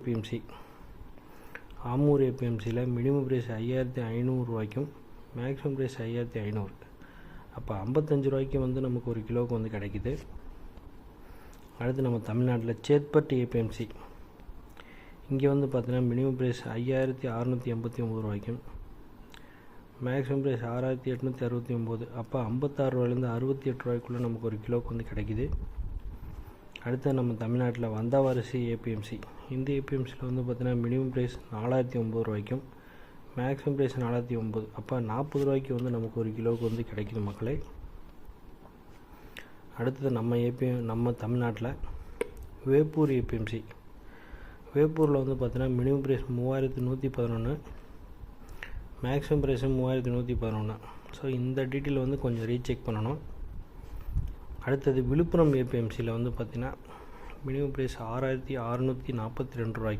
APMC Amur ஏபிஎம்சியில் minimum price ஐயாயிரத்தி ஐநூறுரூவாய்க்கும் மேக்ஸிமம் ப்ரைஸ் ஐயாயிரத்தி ஐநூறு. அப்போ ஐம்பத்தஞ்சு ரூபாய்க்கு வந்து நமக்கு ஒரு கிலோவுக்கு வந்து கிடைக்குது. அடுத்து நம்ம தமிழ்நாட்டில் சேத்பட்டு ஏபிஎம்சி இங்கே வந்து பார்த்தீங்கன்னா மினிமம் ப்ரைஸ் ஐயாயிரத்தி அறநூற்றி எண்பத்தி ஒம்பது ரூபாய்க்கும் மேக்ஸிமம் ப்ரைஸ் ஆறாயிரத்தி எட்நூற்றி அறுபத்தி ஒம்பது அப்போ ஐம்பத்தாறு ரூபாயிலேருந்து அறுபத்தி எட்டு ரூபாய்க்குள்ளே நமக்கு ஒரு கிலோவுக்கு வந்து கிடைக்குது. அடுத்து நம்ம தமிழ்நாட்டில் வந்தாவரிசி ஏபிஎம்சி இந்த ஏபிஎம்சியில் வந்து பார்த்தீங்கன்னா மினிமம் ப்ரைஸ் நாலாயிரத்தி ஒம்பது ரூபாய்க்கும் மேக்ஸிமம் ப்ரைஸ் நாலாயிரத்தி ஒம்பது அப்போ நாற்பது ரூபாய்க்கு வந்து நமக்கு ஒரு கிலோவுக்கு வந்து கிடைக்குது மக்களே. அடுத்தது நம்ம ஏபிஎம் நம்ம தமிழ்நாட்டில் வேப்பூர் ஏபிஎம்சி வேப்பூரில் வந்து பார்த்தீங்கன்னா மினிமம் ப்ரைஸ் மூவாயிரத்து நூற்றி பதினொன்று மேக்ஸிமம் ப்ரைஸு மூவாயிரத்து நூற்றி பதினொன்று ஸோ இந்த டீட்டெயில் வந்து கொஞ்சம் ரீசெக் பண்ணணும். அடுத்தது விழுப்புரம் ஏபிஎம்சியில் வந்து பார்த்திங்கன்னா மினிமம் ப்ரைஸ் ஆறாயிரத்தி அறநூற்றி நாற்பத்தி ரெண்டு ரூபாய்க்கு.